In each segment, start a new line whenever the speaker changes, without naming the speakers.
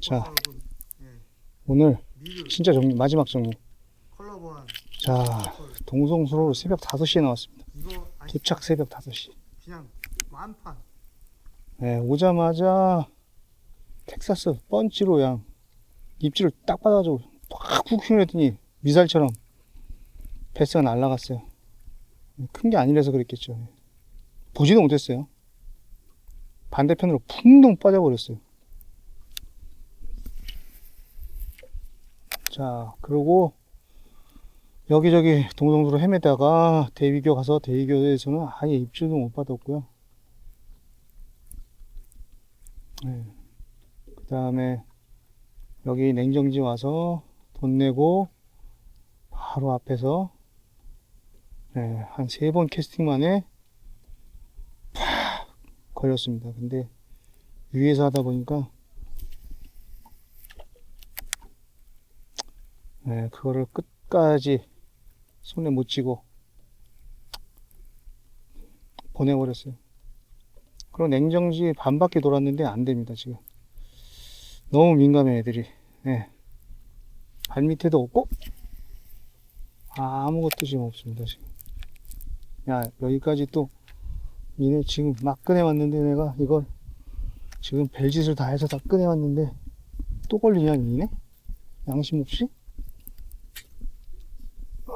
자.
예.
오늘 진짜 정리, 마지막 정리. 자, 동성수로 새벽 5시에 나왔습니다. 도착 새벽 5시.
그냥 완판.
네, 오자마자 텍사스 펀치로 양 입질을 딱 받아가지고 확 후킹을 했더니 미사일처럼 패스가 날아갔어요. 큰 게 아니라서 그랬겠죠. 보지도 못했어요. 반대편으로 풍덩 빠져버렸어요. 자, 그리고 여기저기 동성도로 헤매다가 대위교 가서 대위교에서는 아예 입질도 못 받았고요. 네. 그 다음에 여기 냉정지 와서 돈 내고 바로 앞에서 네, 한 세 번 캐스팅 만에 팍 걸렸습니다. 근데 위에서 하다 보니까 네, 그거를 끝까지 손에 못 쥐고 보내버렸어요. 그럼 냉정지 반 바퀴 돌았는데 안 됩니다, 지금. 너무 민감해, 애들이. 예. 발 밑에도 없고, 아무것도 지금 없습니다, 지금. 야, 여기까지 또, 니네 지금 막 꺼내왔는데, 내가 이걸, 지금 벨짓을 다 해서 다 꺼내왔는데, 또 걸리냐, 니네? 양심 없이?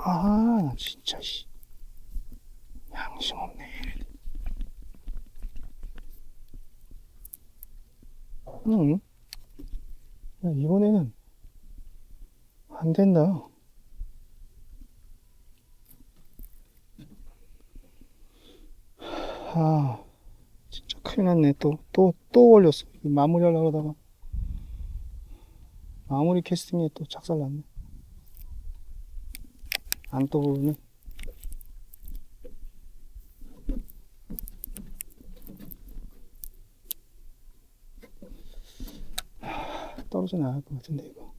아, 나 진짜, 씨. 양심 없네. 응. 야, 이번에는 안 된다. 아, 진짜 큰일 났네. 또, 또, 또 걸렸어. 이거 마무리 하려고 하다가. 마무리 캐스팅에 또 착살 났네. 안 떠오르네. 떨어져 나갈 것 같은데, 이거.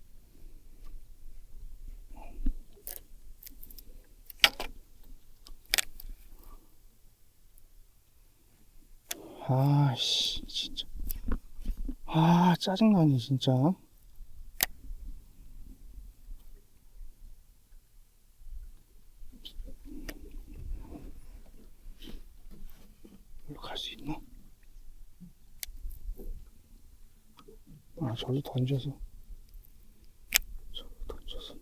아씨, 진짜. 아, 짜증나네, 진짜. 이리로 갈 수 있나? 아, 저기 던져서. 던져서.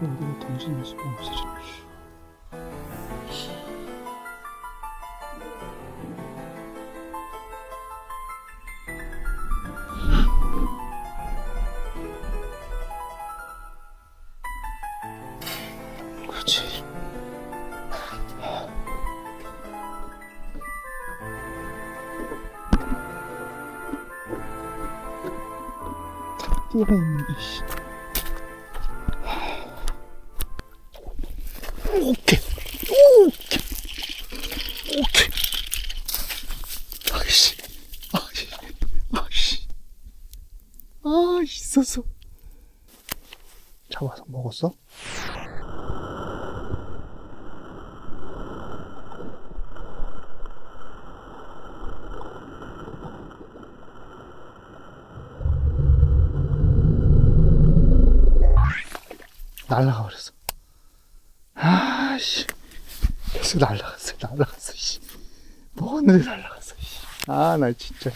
어디로 던지는 수가 없어져. 그 뛰어가 있 날라가 버렸어. 아씨. 계속 날라갔어, 날라갔어, 씨. 뭐하는데 날라갔어, 씨. 아, 나 진짜.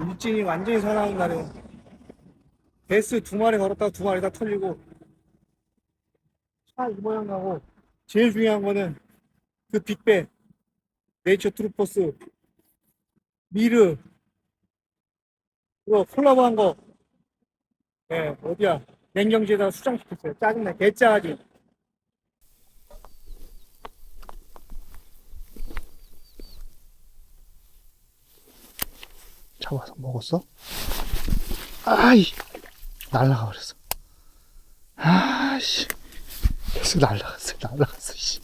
일진이 완전히 사나운 날에 베스 두 마리 걸었다가 두 마리 다 털리고 차 이 모양 나고 제일 중요한 거는 그 빅배 네이처 트루퍼스 미르 그거 콜라보 한거 예, 어디야 냉정지에다가 수정시켰어요. 짜증나. 개짜가지 잡아서 먹었어? 아이 날라가 버렸어. 아씨. 계속 날라갔어 날라갔어 씨.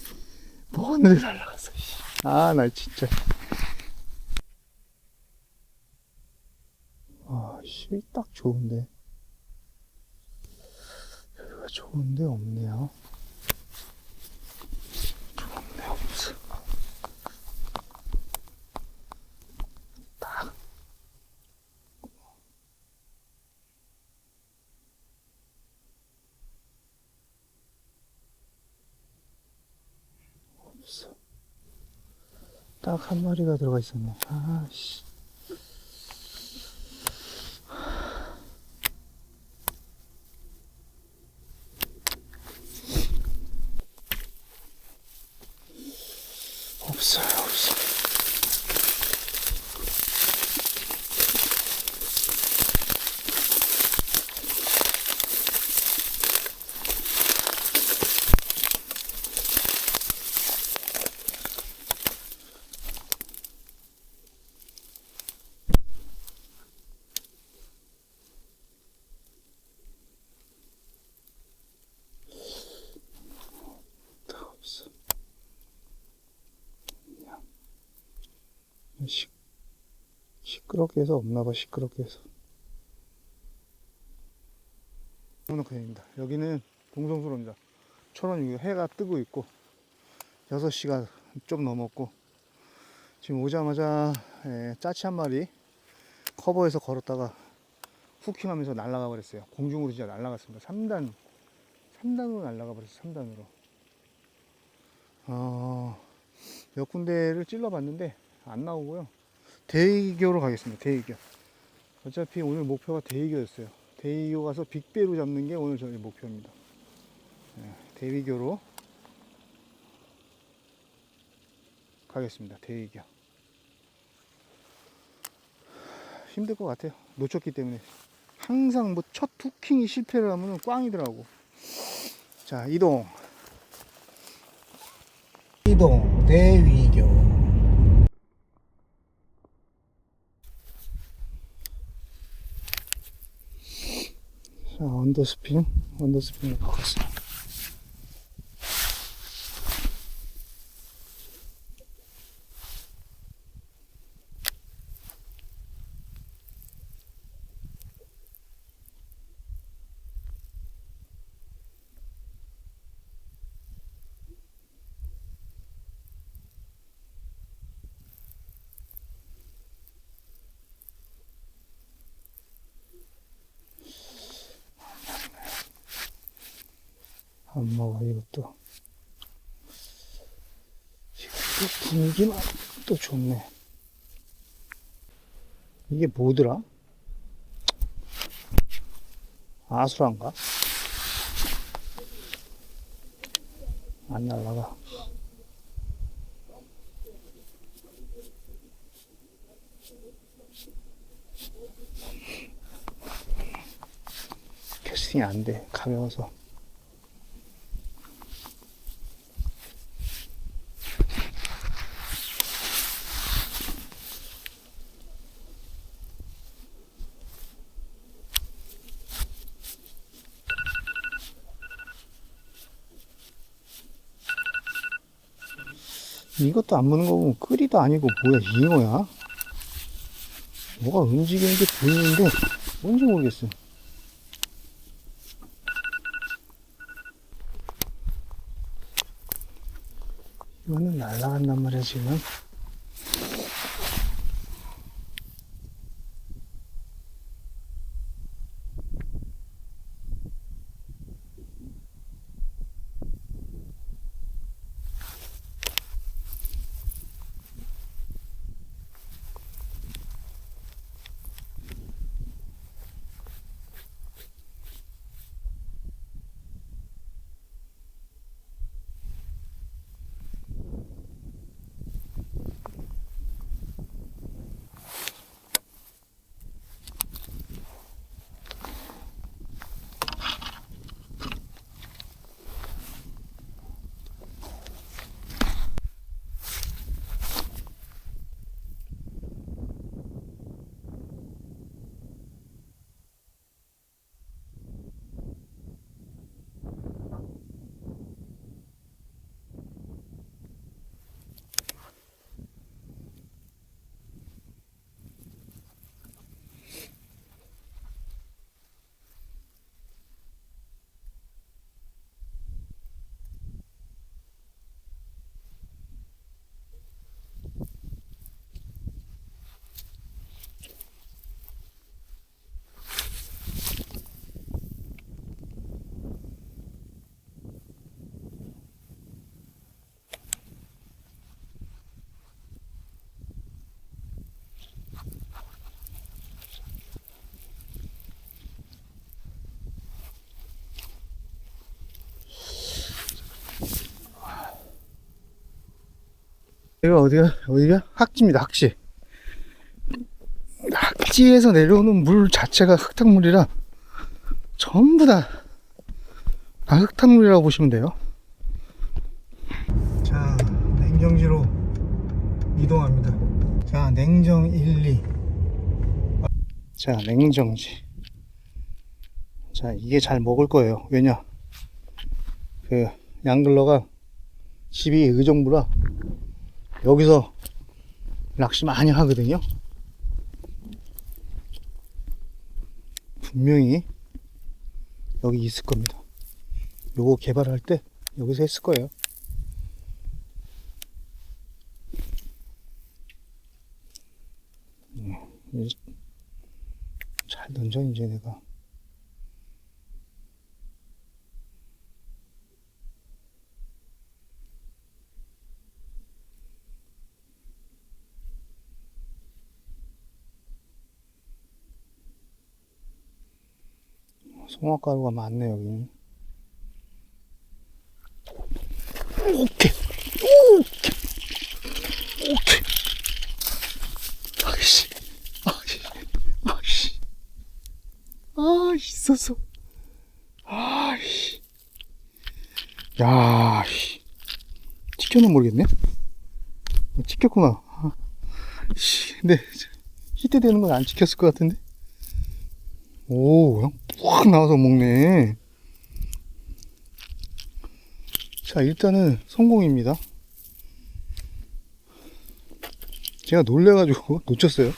뭐하는데 날라갔어 씨 아 나 진짜. 아 씨 딱 좋은데 여기가 좋은데 없네요. 좋은데 없어. 딱. 없어. 딱 한 마리가 들어가 있었네. 아씨. 없 시, 시끄럽게 해서 없나봐 시끄럽게 해서. 문어크입니다. 여기는 동성수로입니다. 초론 해가 뜨고 있고 6시가 좀 넘었고 지금 오자마자 에, 짜치 한 마리 커버해서 걸었다가 후킹하면서 날아가 버렸어요. 공중으로 진짜 날아갔습니다. 3단 3단으로 날아가 버렸어요 3단으로. 어, 몇 군데를 찔러봤는데 안 나오고요. 대이교로 가겠습니다. 대이교. 어차피 오늘 목표가 대이교였어요. 대이교 가서 빅배로 잡는 게 오늘 저희 목표입니다. 네, 대이교로 가겠습니다. 대이교. 힘들 것 같아요. 놓쳤기 때문에. 항상 뭐 첫 투킹이 실패를 하면 꽝이더라고. 자, 이동. 이동, 대위 언더스핀, 언더스핀을 바꿨어요. 안 먹어, 이것도. 이것도 분위기만 또 좋네. 이게 뭐더라? 아수라인가? 안 날라가. 캐스팅이 안 돼. 가벼워서. 이것도 안 무는 거 보면 끓이도 아니고 뭐야 잉어야? 뭐가 움직이는 게 보이는데 뭔지 모르겠어. 이거는 날라간단 말이야 지금. 여기가 어디가, 어디가? 학지입니다, 학지. 학지에서 내려오는 물 자체가 흙탕물이라 전부 다, 다 흙탕물이라고 보시면 돼요. 자, 냉정지로 이동합니다. 자, 냉정 1, 2. 자, 냉정지. 자, 이게 잘 먹을 거예요. 왜냐? 그, 양글러가 집이 의정부라 여기서 낚시 많이 하거든요. 분명히 여기 있을 겁니다. 요거 개발할 때 여기서 했을 거예요. 음, 이제 잘 던져 이제 내가 송화가루가 많네 여기. 오케이. 오케이. 오케이. 아이씨. 아이씨. 아이씨. 아 있었어. 아이씨. 야씨. 찍혔나 모르겠네? 어, 찍혔구나. 아, 씨. 근데 히트 되는 건 안 찍혔을 것 같은데? 오, 그 냥푹 나와서 먹네. 자, 일단은 성공입니다. 제가 놀래가지고 놓쳤어요.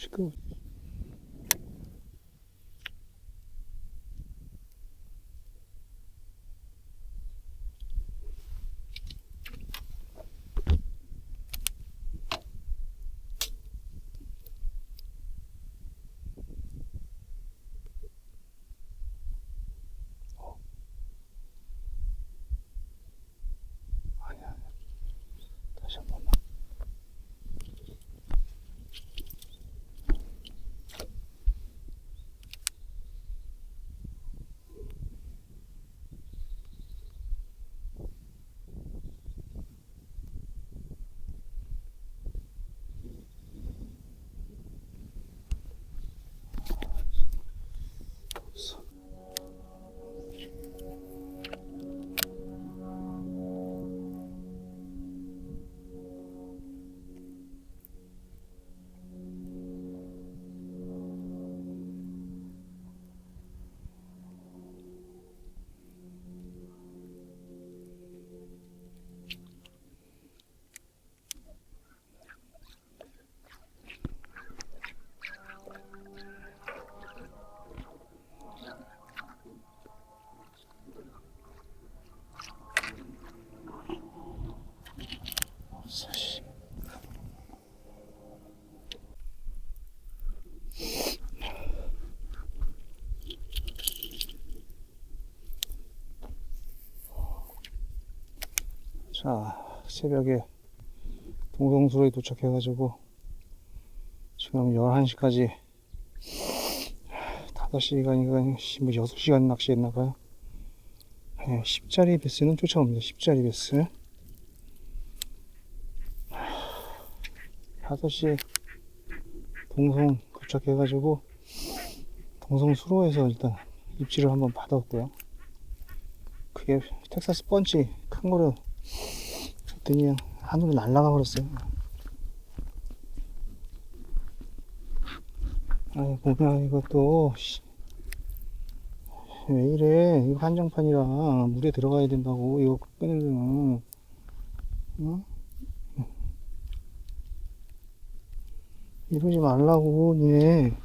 시 사 자, 새벽에 동성수로에 도착해가지고 지금 11시까지 5시간인가 뭐 6시간 낚시했나봐요. 네, 10짜리 베스는 쫓아옵니다. 10짜리 베스. 5시에 동성 도착해가지고 동성 수로에서 일단 입질을 한번 받았고요. 그게 텍사스 펀치 큰 거를 줬더니 그냥 하늘로 날아가 버렸어요. 아이 뭐야 이것도 씨. 왜 이래 이거 한정판이라 물에 들어가야 된다고 이거 꺼내려면 어? 이러지 말라고 니네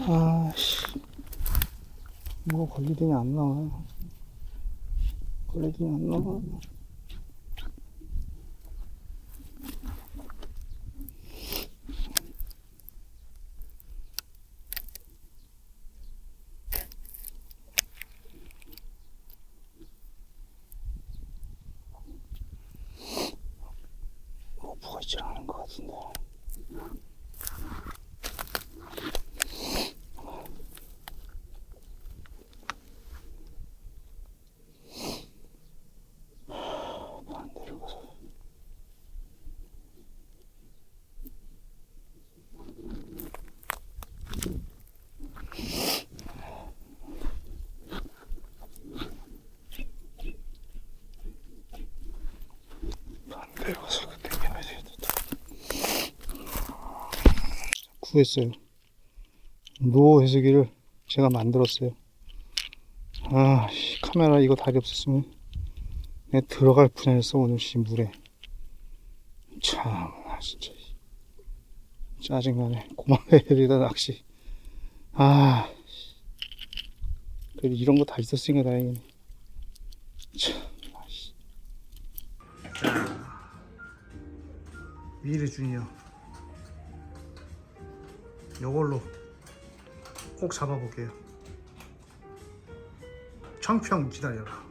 아씨. 뭐가 걸리더니 안 나와 걸리더니 안 나와 반대로 가서 그때 해야 되겠다. 구했어요. 노 해수기를 제가 만들었어요. 아, 씨, 카메라 이거 다리 없었으면 내 들어갈 뻔했어 오늘 씨 물에. 참, 아, 진짜 짜증나네. 고마워해리다 낚시. 아, 씨. 그래도 이런 거 다 있었으니까 다행이네. 참,
미래 주니어. 요걸로 꼭 잡아볼게요. 청평 기다려라.